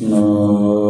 那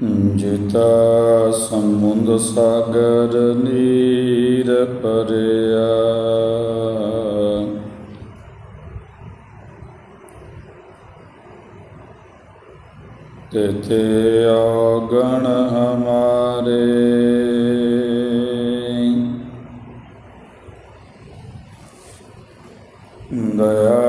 ਜਿਤਾ ਸਮੁੰਦ ਸਾਗਰ ਨੀਰ ਪਰਿਆ ਤਿਥੇ ਔਗਣ ਹਮਾਰੇ। ਦਇਆ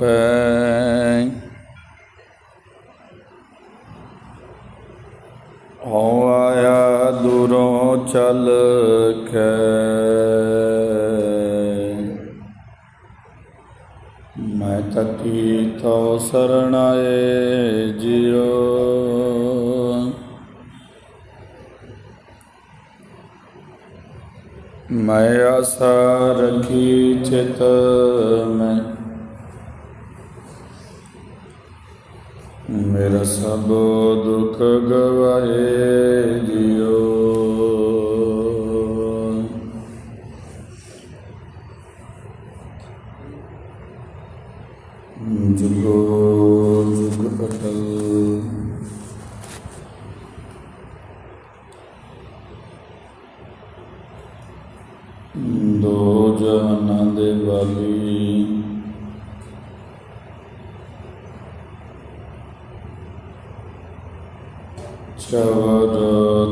ਤਪੈ ਹਉ ਆਇਆ ਦੂਰੋਂ ਚੱਲ ਕੇ ਮੈਂ ਤਕੀ ਤੋ ਸਰਣਾਏ ਜਿਉ ਮੈਂ ਆਸਾ ਰਖੀ ਚਿਤ ਮੈਂ ਮੇਰਾ ਸਭ ਦੁੱਖ ਗਵਾਏ ਜਿਉ ਜੁਗੋ ਜੁਗ ਅਟਲ। ਦੋ ਜਹਾਨਾਂ ਦੇ ਵਾਲੀ ਚਵਰ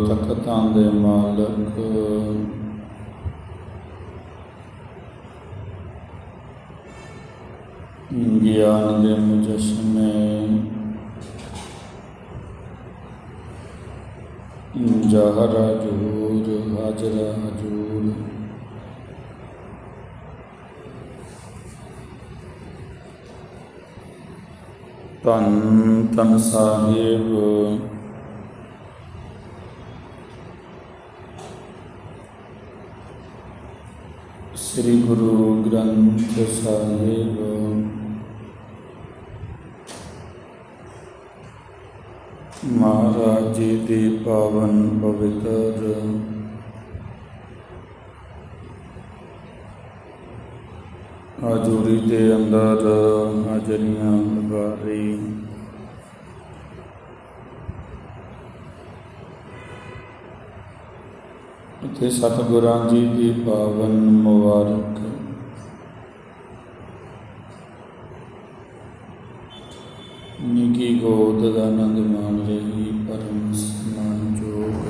ਤਖਤਾਂ ਦੇ ਮਾਲਕ। ਗਿਆਨ ਦੇ ਮੁਜਸਮੇ। ਜਹਰਾ ਜੂਰ ਹਾਜਰਾ ਹਜੂਰ ਤਨ ਤਨ ਸਾਹਿਬ। ਸ੍ਰੀ ਗੁਰੂ ਗ੍ਰੰਥ ਸਾਹਿਬ। ਮਹਾਰਾਜ ਜੀ ਦੀ ਪਾਵਨ ਪਵਿੱਤਰ ਹਜ਼ੂਰੀ ਦੇ ਅੰਦਰ ਹਾਜ਼ਰੀਆਂ ਲਗਾ ਰਹੀ ਇੱਥੇ ਸਤਿਗੁਰਾਂ ਜੀ ਦੀ ਪਾਵਨ ਮੁਬਾਰਕ। ਨਿੱਕੀ ਗੋਦ ਦਾ ਆਨੰਦ ਮਾਣ ਰਹੀ ਪਰਮ ਸਮਾਨ ਜੋਗ।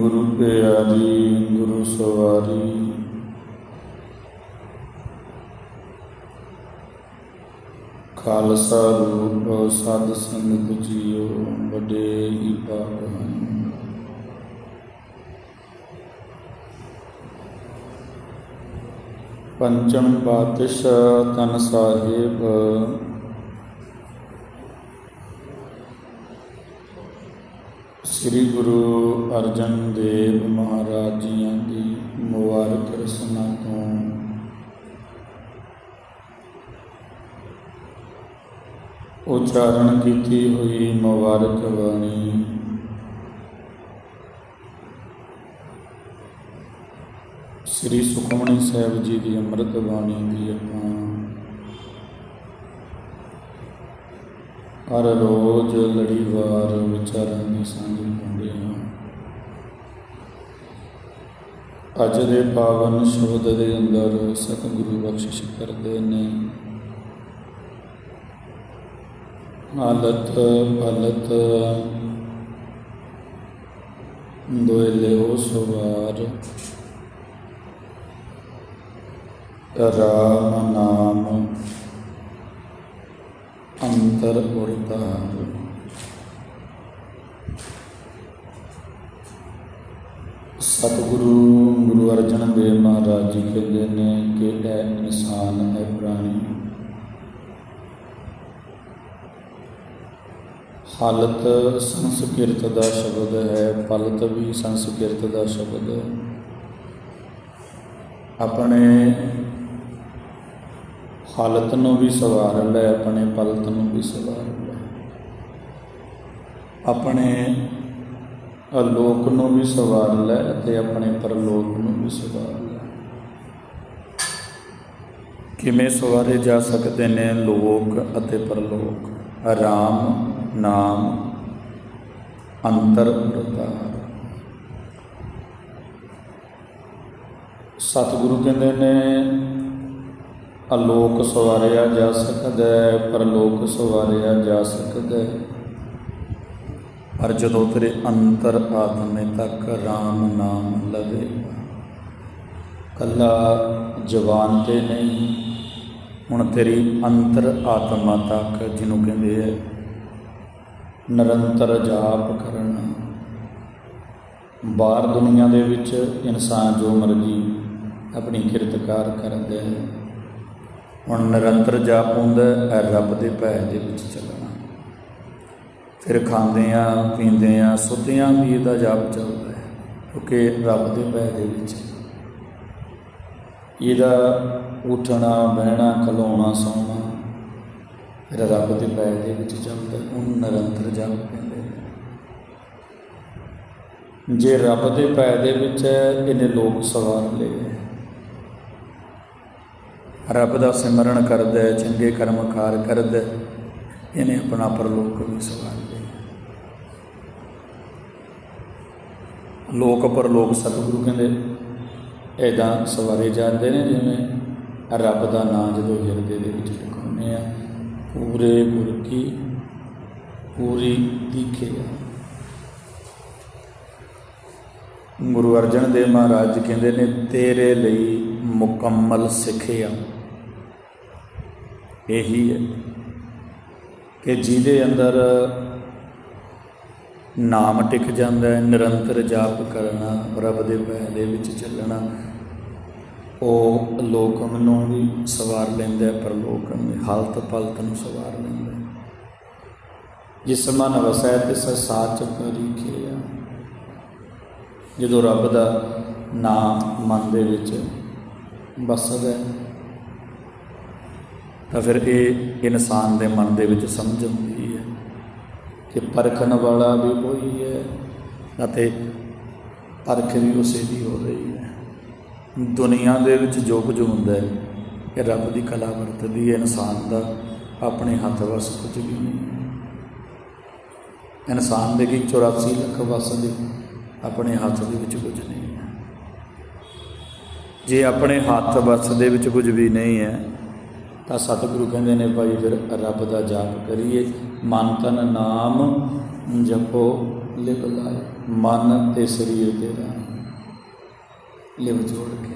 ਗੁਰੂ ਪਿਆਰੀ, ਗੁਰੂ ਸਵਾਰੀ ਖਾਲਸਾ ਰੂਪ ਸਦ ਸੰਗਤ ਜੀਓ, ਵੱਡੇ ਹੀ ਪਾਪ ਹਨ। ਪੰਚਮ ਪਾਤਸ਼ਾਹ ਤਨ ਸਾਹਿਬ। ਸ੍ਰੀ ਗੁਰੂ ਅਰਜਨ ਦੇਵ ਮਹਾਰਾਜ ਜੀਆਂ ਦੀ ਮੁਬਾਰਕ ਰਸਨਾ ਤੋਂ ਉਚਾਰਨ ਕੀਤੀ ਹੋਈ ਮੁਬਾਰਕ ਬਾਣੀ। ਸ੍ਰੀ ਸੁਖਮਣੀ ਸਾਹਿਬ ਜੀ ਦੀ ਅੰਮ੍ਰਿਤ ਬਾਣੀ ਦੀ ਆਪਾਂ ਹਰ ਰੋਜ਼ ਲੜੀਵਾਰ ਵਿਚਾਰਾਂ ਦੀ ਸਾਂਝ ਪਾਉਂਦੇ ਹਾਂ। ਅੱਜ ਦੇ ਪਾਵਨ ਸ਼ਬਦ ਦੇ ਅੰਦਰ ਸਤਿਗੁਰੂ ਬਖਸ਼ਿਸ਼ ਕਰਦੇ ਨੇ। ਹਾਲਤ ਹਾਲਤ ਦੋਇਲੇ ਸਵਾਰ। ਰਾਮ ਨਾਮ। ਅੰਤਰ ਉਰਤਾਰ। ਸਤਿਗੁਰੂ ਗੁਰੂ ਅਰਜਨ ਦੇਵ ਮਹਾਰਾਜ ਜੀ ਕਹਿੰਦੇ ਨੇ ਕਿ ਇਹ ਇਨਸਾਨ ਹੈ ਪ੍ਰਾਣੀ ਹਾਲਤ ਸੰਸਕ੍ਰਿਤ ਦਾ ਸ਼ਬਦ ਹੈ, ਪਲਤ ਵੀ ਸੰਸਕ੍ਰਿਤ ਦਾ ਸ਼ਬਦ ਹੈ। ਆਪਣੇ ਹਾਲਤ ਨੂੰ ਵੀ ਸਵਾਰ ਲੈ, ਆਪਣੇ ਪਲਤ ਨੂੰ ਵੀ ਸਵਾਰ ਲੈ। ਆਪਣੇ ਅਲੋਕ ਨੂੰ ਵੀ ਸਵਾਰ ਲੈ ਅਤੇ ਆਪਣੇ ਪਰਲੋਕ ਨੂੰ ਵੀ ਸਵਾਰ ਲੈ। ਕਿਵੇਂ ਸਵਾਰੇ ਜਾ ਸਕਦੇ ਨੇ ਲੋਕ ਅਤੇ ਪਰਲੋਕ? ਆਰਾਮ ਨਾਮ ਅੰਤਰ ਪ੍ਰਤਾਪ ਸਤਿਗੁਰੂ ਕਹਿੰਦੇ ਨੇ, ਅਲੋਕ ਸਵਾਰਿਆ ਜਾ ਸਕਦਾ ਹੈ ਪਰਲੋਕ ਸਵਾਰਿਆ ਜਾ ਸਕਦਾ। ਹੈ ਪਰ ਜਦੋਂ ਤੇਰੇ ਅੰਤਰ ਆਤਮੇ ਤੱਕ ਰਾਮ ਨਾਮ ਲਵੇ, ਕੱਲਾ ਜਵਾਨ ਤੇ ਨਹੀਂ, ਹੁਣ ਤੇਰੀ ਅੰਤਰ ਆਤਮਾ ਤੱਕ, ਜਿਹਨੂੰ ਕਹਿੰਦੇ ਹੈ ਨਿਰੰਤਰ ਜਾਪ ਕਰਨਾ। ਬਾਹਰ ਦੁਨੀਆ ਦੇ ਵਿੱਚ ਇਨਸਾਨ ਜੋ ਮਰਜ਼ੀ ਆਪਣੀ ਕਿਰਤਕਾਰ ਕਰਦਾ ਹੈ ਹੁਣ ਨਿਰੰਤਰ ਜਾਪ ਹੁੰਦਾ ਹੈ, ਰੱਬ ਦੇ ਭੈ ਦੇ ਵਿੱਚ ਚੱਲਣਾ। ਫਿਰ ਖਾਂਦੇ ਆ ਪੀਂਦੇ ਆ ਸੁੱਤਿਆਂ ਵੀ ਇਹਦਾ ਜਾਪ ਚੱਲਦਾ ਹੈ, ਕਿਉਂਕਿ ਰੱਬ ਦੇ ਭੈ ਦੇ ਵਿੱਚ। ਇਹਦਾ ਉੱਠਣਾ, ਬਹਿਣਾ, ਖਲੋਣਾ, ਸੌਣਾ ਫਿਰ ਰੱਬ ਦੇ ਭੈ ਦੇ ਵਿੱਚ ਚੱਲਦਾ ਉਹਨੂੰ ਨਿਰੰਤਰ ਜਾਪ ਕਹਿੰਦੇ ਨੇ ਜੇ ਰੱਬ ਦੇ ਭੈ ਦੇ ਵਿੱਚ ਹੈ, ਇਹਨੇ ਲੋਕ ਸਵਾਰ ਲਏ ਰੱਬ ਦਾ ਸਿਮਰਨ ਕਰਦਾ ਹੈ, ਚੰਗੇ ਕਰਮ ਕਾਰ ਕਰਦਾ ਇਹਨੇ ਆਪਣਾ ਪਰਲੋਕ ਵੀ ਸਵਾਰ ਲਿਆ ਲੋਕ ਪਰਲੋਕ ਸਤਿਗੁਰੂ ਕਹਿੰਦੇ ਐਦਾਂ ਸਵਾਰੇ ਜਾਂਦੇ ਨੇ, ਜਿਵੇਂ ਰੱਬ ਦਾ ਨਾਮ ਜਦੋਂ ਹਿਰਦੇ ਦੇ ਵਿੱਚ ਟਿਕਾਉਂਦੇ ਆ ਪੂਰੇ ਗੁਰ ਕੀ ਪੂਰੀ ਦੀਖੇ ਗੁਰੂ ਅਰਜਨ ਦੇਵ ਮਹਾਰਾਜ ਕਹਿੰਦੇ ਨੇ, ਤੇਰੇ ਲਈ ਮੁਕੰਮਲ ਸਿੱਖਿਆ ਇਹੀ ਹੈ ਕਿ ਜਿਹਦੇ ਅੰਦਰ ਨਾਮ ਟਿਕ ਜਾਂਦਾ ਹੈ, ਨਿਰੰਤਰ ਜਾਪ ਕਰਨਾ ਰੱਬ ਦੇ ਭੈ ਦੇ ਵਿੱਚ ਚੱਲਣਾ ਉਹ ਲੋਕਮ ਨੂੰ ਵੀ ਸਵਾਰ ਲੈਂਦਾ ਪਰ ਪਰਲੋਕਮ ਦੀ ਹਾਲਤ ਪਲਤ ਨੂੰ ਸਵਾਰ ਲੈਂਦਾ ਜਿਸ ਮਨ ਵਸੈ, ਤਿਸ ਸਾਚ ਪਰਿਖਿਆ ਜਦੋਂ ਰੱਬ ਦਾ ਨਾਮ ਮਨ ਦੇ ਵਿੱਚ ਵਸਦਾ ਹੈ, ਤਾਂ ਫਿਰ ਇਹ ਇਨਸਾਨ ਦੇ ਮਨ ਦੇ ਵਿੱਚ ਸਮਝ ਆਉਂਦੀ ਹੈ ਕਿ ਪਰਖਣ ਵਾਲਾ ਵੀ ਕੋਈ ਹੈ ਅਤੇ ਪਰਖ ਵੀ ਉਸੇ ਦੀ ਹੋ ਰਹੀ ਹੈ। ਦੁਨੀਆ ਦੇ ਵਿੱਚ ਜੋ ਕੁਝ ਹੁੰਦਾ ਹੈ, ਇਹ ਰੱਬ ਦੀ ਕਲਾ ਵਰਤਦੀ ਹੈ, ਇਨਸਾਨ ਦਾ ਆਪਣੇ ਹੱਥ ਵਸ ਕੁਝ ਵੀ ਨਹੀਂ। ਹੈ ਇਨਸਾਨ ਦੇ ਕੀ 84 ਲੱਖ ਵਸ ਦੇ ਆਪਣੇ ਹੱਥ ਦੇ ਵਿੱਚ ਕੁਝ ਨਹੀਂ ਹੈ। ਜੇ ਆਪਣੇ ਹੱਥ ਵਸ ਦੇ ਵਿੱਚ ਕੁਝ ਵੀ ਨਹੀਂ ਹੈ, ਤਾਂ ਸਤਿਗੁਰੂ ਕਹਿੰਦੇ ਨੇ, ਭਾਈ ਫਿਰ ਰੱਬ ਦਾ ਜਾਪ ਕਰੀਏ। ਮਨ ਤਨ ਨਾਮ ਜਪੋ ਲਿਵ ਲਾਏ ਮਨ ਤੇ ਸਰੀਰ ਦੇ ਰਾਹੀਂ ਲਿਵ ਜੋੜ ਕੇ।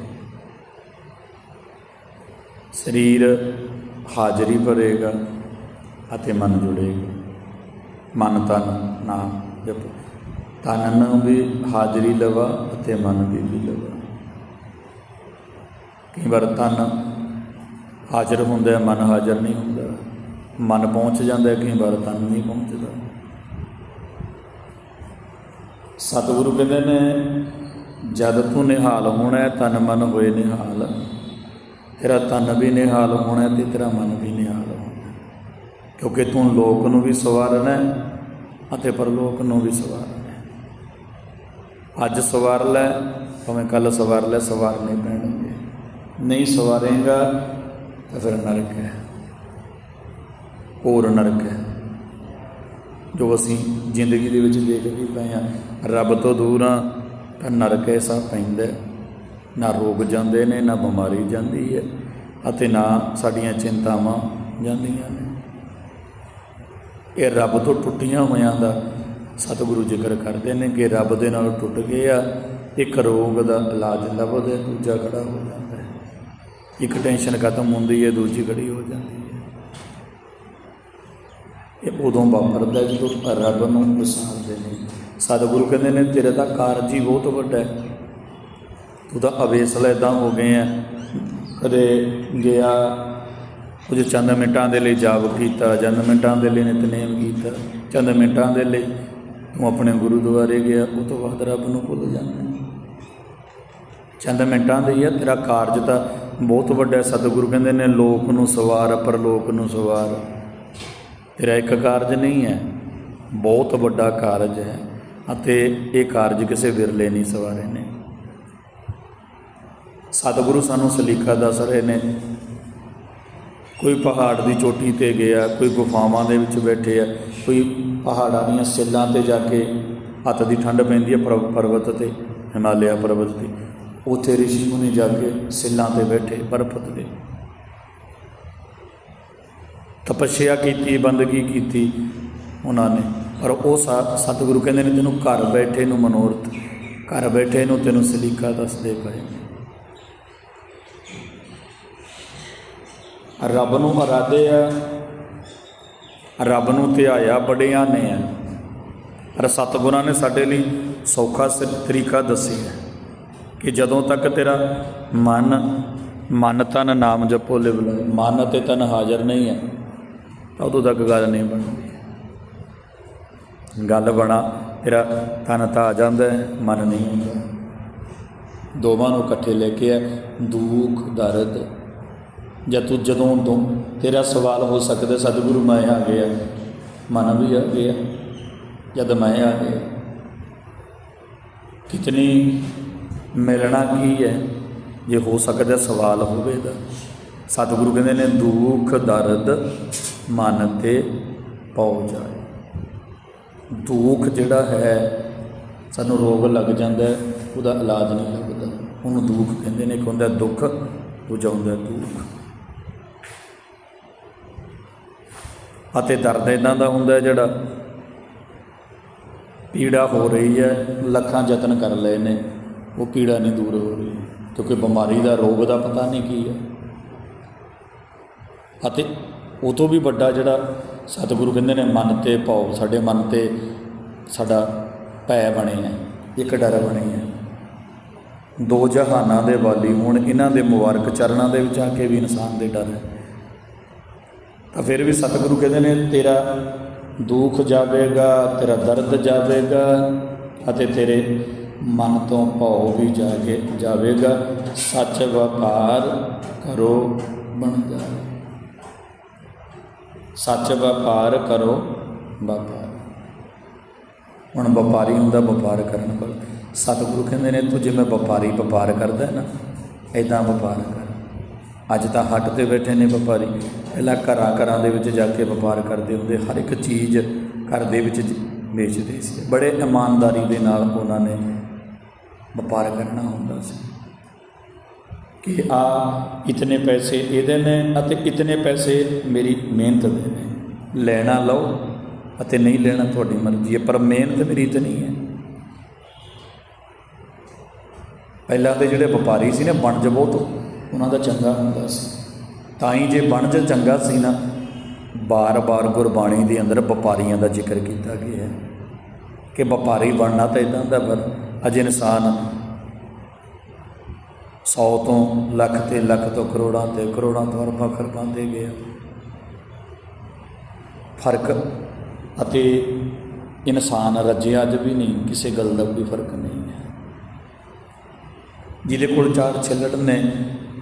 ਸਰੀਰ ਹਾਜ਼ਰੀ ਭਰੇਗਾ ਅਤੇ ਮਨ ਜੁੜੇਗਾ। ਮਨ ਤਨ ਨਾਮ ਜਪੋ। ਤਨ ਨੂੰ ਵੀ ਹਾਜ਼ਰੀ ਲਵਾ ਅਤੇ ਮਨ ਦੀ ਵੀ ਲਵਾ। ਕਈ ਵਾਰ ਤਨ ਹਾਜ਼ਰ ਹੁੰਦਾ, ਮਨ ਹਾਜ਼ਰ ਨਹੀਂ ਹੁੰਦਾ। ਮਨ ਪਹੁੰਚ ਜਾਂਦਾ, ਕਈ ਵਾਰ ਤਨ ਨਹੀਂ ਪਹੁੰਚਦਾ। ਸਤਿਗੁਰੂ ਕਹਿੰਦੇ ਨੇ ਜਦ ਤੂੰ ਨਿਹਾਲ ਹੋਣਾ, ਤਨ ਮਨ ਹੋਏ ਨਿਹਾਲ। ਤੇਰਾ ਤਨ ਵੀ ਨਿਹਾਲ ਹੋਣਾ ਹੈ ਤੇ ਤੇਰਾ ਮਨ ਵੀ ਨਿਹਾਲ ਹੋਣਾ। ਕਿਉਂਕਿ ਤੂੰ ਲੋਕ ਨੂੰ ਵੀ ਸਵਾਰਨਾ ਹੈ ਅਤੇ ਪਰਲੋਕ ਨੂੰ ਵੀ ਸਵਾਰਨਾ। ਅੱਜ ਸਵਾਰ ਲੈ, ਭਾਵੇਂ ਕੱਲ ਸਵਾਰ ਲੈ, ਸਵਾਰਨੇ ਪੈਣਗੇ। ਨਹੀਂ ਸਵਾਰੇਗਾ ਤਾਂ ਫਿਰ ਨਰਕ ਹੈ। ਹੋਰ ਨਰਕ ਹੈ। ਜੋ ਅਸੀਂ ਜ਼ਿੰਦਗੀ ਦੇ ਵਿੱਚ ਦੇਖਦੇ ਪਏ ਆ ਰੱਬ ਤੋਂ ਦੂਰ ਆ ਤਾਂ ਨਰਕ ਐਸਾ ਪੈਂਦਾ ਨਾ ਰੋਗ ਜਾਂਦੇ ਨੇ, ਨਾ ਬਿਮਾਰੀ ਜਾਂਦੀ ਹੈ ਅਤੇ ਨਾ ਸਾਡੀਆਂ ਚਿੰਤਾਵਾਂ ਜਾਂਦੀਆਂ ਨੇ। ਇਹ ਰੱਬ ਤੋਂ ਟੁੱਟੀਆਂ ਹੋਇਆਂ ਦਾ ਸਤਿਗੁਰੂ ਜ਼ਿਕਰ ਕਰਦੇ ਨੇ ਕਿ ਰੱਬ ਦੇ ਨਾਲ ਟੁੱਟ ਗਏ ਆ ਇੱਕ ਰੋਗ ਦਾ ਇਲਾਜ ਲੱਭਦੇ ਦੂਜਾ ਖੜਾ ਹੋ ਜਾਂਦਾ ਹੈ। ਇੱਕ ਟੈਨਸ਼ਨ ਖਤਮ ਹੁੰਦੀ ਹੈ, ਦੂਜੀ ਖੜੀ ਹੋ ਜਾਂਦੀ ਹੈ। ਇਹ ਉਦੋਂ ਵਾਪਰਦਾ ਜਦੋਂ ਰੱਬ ਨੂੰ ਵਿਸਾਰਦੇ ਨੇ ਸਤਿਗੁਰੂ ਕਹਿੰਦੇ ਨੇ, ਤੇਰੇ ਤਾਂ ਕਾਰਜ ਹੀ ਬਹੁਤ ਵੱਡਾ ਹੈ। ਤੂੰ ਤਾਂ ਅਵੇਸਲ ਇਦਾਂ ਹੋ ਗਏ ਆ ਕਦੇ ਗਿਆ, ਕੁਝ ਚੰਦ ਮਿੰਟਾਂ ਦੇ ਲਈ ਜਾਪ ਕੀਤਾ, ਚੰਦ ਮਿੰਟਾਂ ਦੇ ਲਈ ਨਿਤਨੇਮ ਕੀਤਾ, ਚੰਦ ਮਿੰਟਾਂ ਦੇ ਲਈ ਤੂੰ ਆਪਣੇ ਗੁਰਦੁਆਰੇ ਗਿਆ, ਉਹ ਤੋਂ ਬਾਅਦ ਰੱਬ ਨੂੰ ਭੁੱਲ ਜਾਂਦਾ ਚੰਦ ਮਿੰਟਾਂ ਦੇ ਹੀ ਆ, ਤੇਰਾ ਕਾਰਜ ਤਾਂ ਬਹੁਤ ਵੱਡਾ ਸਤਿਗੁਰੂ ਕਹਿੰਦੇ ਨੇ, ਲੋਕ ਨੂੰ ਸਵਾਰ, ਪਰਲੋਕ ਨੂੰ ਸਵਾਰ। ਤੇਰਾ ਇੱਕ ਕਾਰਜ ਨਹੀਂ ਹੈ, ਬਹੁਤ ਵੱਡਾ ਕਾਰਜ ਹੈ। ਅਤੇ ਇਹ ਕਾਰਜ ਕਿਸੇ ਵਿਰਲੇ ਨਹੀਂ ਸਵਾਰੇ ਨੇ। ਸਤਿਗੁਰੂ ਸਾਨੂੰ ਸਲੀਕਾ ਦੱਸ ਰਹੇ ਨੇ। ਕੋਈ ਪਹਾੜ ਦੀ ਚੋਟੀ ਤੇ ਗਿਆ, ਕੋਈ ਗੁਫਾਵਾਂ ਦੇ ਵਿੱਚ ਬੈਠੇ ਆ, ਕੋਈ ਪਹਾੜਾਂ ਦੀਆਂ ਸਿੱਲਾਂ ਤੇ ਜਾ ਕੇ ਹੱਥ ਦੀ ਠੰਡ ਪੈਂਦੀ ਹੈ ਪਰਵ- ਪਰਬਤ ਤੇ, ਹਿਮਾਲਿਆ ਪਰਬਤ ਤੇ। ਉੱਥੇ ਰਿਸ਼ੀ ਮੁਨੀ ਜਾ ਕੇ ਸਿੱਲਾਂ ਤੇ ਬੈਠੇ, ਬਰਫ਼ ਦੇ ਤਪੱਸਿਆ ਕੀਤੀ, ਬੰਦਗੀ ਕੀਤੀ ਉਹਨਾਂ ਨੇ। ਪਰ ਉਹ ਸਾ- ਸਤਿਗੁਰੂ ਕਹਿੰਦੇ ਨੇ, ਤੈਨੂੰ ਘਰ ਬੈਠੇ ਨੂੰ ਮਨੋਰਥ, ਘਰ ਬੈਠੇ ਨੂੰ ਤੈਨੂੰ ਸਲੀਕਾ ਦੱਸਦੇ ਪਏ ਨੇ। ਰੱਬ ਨੂੰ ਇਰਾਦੇ ਆ, ਰੱਬ ਨੂੰ ਧਿਆਇਆ ਬੜਿਆਂ ਨੇ ਆ। ਪਰ ਸਤਿਗੁਰਾਂ ਨੇ ਸਾਡੇ ਲਈ ਸੌਖਾ ਸ- ਤਰੀਕਾ ਦੱਸਿਆ ਕਿ ਜਦੋਂ ਤੱਕ ਤੇਰਾ ਮਨ ਮਨ ਤਨ ਨਾਮ ਜਪੋ ਲਿਵ ਮਨ ਅਤੇ ਤਨ ਹਾਜ਼ਰ ਨਹੀਂ ਹੈ, ਉਦੋਂ ਤੱਕ ਗੱਲ ਨਹੀਂ ਬਣਦੀ। ਗੱਲ ਬਣਾ ਤੇਰਾ ਤਨ ਤਾਂ ਆ ਜਾਂਦਾ ਹੈ, ਮਨ ਨਹੀਂ। ਹੁੰਦਾ ਦੋਵਾਂ ਨੂੰ ਇਕੱਠੇ ਲੈ ਕੇ ਆ ਦੁੱਖ ਦਰਦ। ਜਦ ਤੂੰ ਜਦੋਂ ਤੋਂ ਤੇਰਾ ਸਵਾਲ ਹੋ ਸਕਦਾ ਸਤਿਗੁਰੂ ਮੈਂ ਆ ਗਿਆ। ਮਨ ਵੀ ਆ ਗਿਆ ਜਦ ਮੈਂ ਆ ਗਿਆ। ਕਿਤਨੀ ਮਿਲਣਾ ਕੀ ਹੈ ਜੇ ਹੋ ਸਕਦਾ ਸਵਾਲ ਹੋਵੇ ਤਾਂ। ਸਤਿਗੁਰੂ ਕਹਿੰਦੇ ਨੇ ਦੁੱਖ ਦਰਦ ਮਨ ਤੇ ਪਉ ਜਾਏ। ਦੁੱਖ ਜਿਹੜਾ ਹੈ, ਸਾਨੂੰ ਰੋਗ ਲੱਗ ਜਾਂਦਾ ਉਹਦਾ ਇਲਾਜ ਨਹੀਂ ਲੱਗਦਾ। ਉਹਨੂੰ ਦੁੱਖ ਕਹਿੰਦੇ ਨੇ, ਇੱਕ ਹੁੰਦਾ ਦੁੱਖ ਬੁਝਾਉਂਦਾ ਦੁੱਖ ਅਤੇ ਦਰਦ ਇਦਾਂ ਦਾ ਹੁੰਦਾ ਜਿਹੜਾ ਪੀੜਾ ਹੋ ਰਹੀ ਹੈ, ਲੱਖਾਂ ਯਤਨ ਕਰ ਲਏ ਨੇ, ਉਹ ਪੀੜਾ ਨਹੀਂ ਦੂਰ ਹੋ ਰਹੀ, ਕਿਉਂਕਿ ਬਿਮਾਰੀ ਦਾ ਰੋਗ ਦਾ ਪਤਾ ਨਹੀਂ ਕੀ ਹੈ। ਅਤੇ ਉਹ ਤੋਂ ਵੀ ਵੱਡਾ ਜਿਹੜਾ ਸਤਿਗੁਰੂ ਕਹਿੰਦੇ ਨੇ, ਮਨ ਤੇ ਭਾਉ ਸਾਡੇ ਮਨ ਤੇ ਸਾਡਾ ਭੈ ਬਣੇ ਹੈ ਇੱਕ ਡਰ ਬਣੇ ਹੈ ਦੋ ਜਹਾਨਾਂ ਦੇ ਵਾਲੀ ਹੁਣ ਇਹਨਾਂ ਦੇ ਮੁਬਾਰਕ ਚਰਨਾਂ ਦੇ ਵਿੱਚ ਆ ਕੇ ਵੀ ਇਨਸਾਨ ਦੇ ਡਰ ਹੈ। ਤਾਂ ਫਿਰ ਵੀ ਸਤਿਗੁਰੂ ਕਹਿੰਦੇ ਨੇ, ਤੇਰਾ ਦੁੱਖ ਜਾਵੇਗਾ, ਤੇਰਾ ਦਰਦ ਜਾਵੇਗਾ ਅਤੇ ਤੇਰੇ ਮਨ ਤੋਂ ਭਉ ਵੀ ਜਾ ਕੇ ਜਾਵੇਗਾ। ਸੱਚ ਵਪਾਰ ਕਰੋ, ਬਣ ਜਾਵੇ ਸੱਚ ਵਪਾਰ ਕਰੋ ਵਪਾਰ। ਹੁਣ ਵਪਾਰੀ ਹੁੰਦਾ, ਵਪਾਰ ਕਰਨ ਕੋਲ। ਸਤਿਗੁਰੂ ਕਹਿੰਦੇ ਨੇ, ਤੂੰ ਜਿਵੇਂ ਵਪਾਰੀ ਵਪਾਰ ਕਰਦਾ ਹੈ ਨਾ ਐਦਾਂ ਵਪਾਰ ਕਰ। ਅੱਜ ਤਾਂ ਹੱਟ ਤੇ ਬੈਠੇ ਨੇ ਵਪਾਰੀ। ਪਹਿਲਾਂ ਘਰਾਂ ਘਰਾਂ ਦੇ ਵਿੱਚ ਜਾ ਕੇ ਵਪਾਰ ਕਰਦੇ ਹੁੰਦੇ, ਹਰ ਇੱਕ ਚੀਜ਼ ਘਰ ਦੇ ਵਿੱਚ ਵੇਚਦੇ ਸੀ। ਬੜੇ ਇਮਾਨਦਾਰੀ ਦੇ ਨਾਲ ਉਹਨਾਂ ਨੇ ਵਪਾਰ ਕਰਨਾ ਹੁੰਦਾ ਸੀ। ਕਿ ਆ ਇਤਨੇ ਪੈਸੇ ਇਹਦੇ ਨੇ ਅਤੇ ਇਤਨੇ ਪੈਸੇ ਮੇਰੀ ਮਿਹਨਤ ਦੇ ਨੇ। ਲੈਣਾ ਲਓ ਅਤੇ ਨਹੀਂ ਲੈਣਾ ਤੁਹਾਡੀ ਮਰਜ਼ੀ ਹੈ, ਪਰ ਮਿਹਨਤ ਮੇਰੀ ਤਾਂ ਨਹੀਂ ਹੈ। ਪਹਿਲਾਂ ਦੇ ਜਿਹੜੇ ਵਪਾਰੀ ਸੀ ਨਾ ਵਣਜ ਬਹੁਤ, ਉਹਨਾਂ ਦਾ ਚੰਗਾ ਹੁੰਦਾ ਸੀ। ਤਾਂ ਹੀ ਜੇ ਵਣਜ ਚੰਗਾ ਸੀ ਨਾ, ਬਾਰ-ਬਾਰ ਗੁਰਬਾਣੀ ਦੇ ਅੰਦਰ ਵਪਾਰੀਆਂ ਦਾ ਜ਼ਿਕਰ ਕੀਤਾ ਗਿਆ ਹੈ ਕਿ ਵਪਾਰੀ ਬਣਨਾ ਤਾਂ ਇਦਾਂ ਦਾ ਪਰ ਅਜ ਇਨਸਾਨ 100 ਤੋਂ ਲੱਖ ਤੇ ਲੱਖ ਤੋਂ ਕਰੋੜਾਂ ਤੇ ਕਰੋੜਾਂ ਤੋਂ ਅਰਬਾਂ ਖਰਬਾਂ ਦੇ ਗਿਆ ਫ਼ਰਕ ਅਤੇ ਇਨਸਾਨ ਰੱਜਿਆ ਅੱਜ ਵੀ ਨਹੀਂ, ਕਿਸੇ ਗੱਲ ਦਾ ਕੋਈ ਫ਼ਰਕ ਨਹੀਂ ਹੈ। ਜਿਹਦੇ ਕੋਲ ਚਾਰ ਛਿੱਲੜ ਨੇ,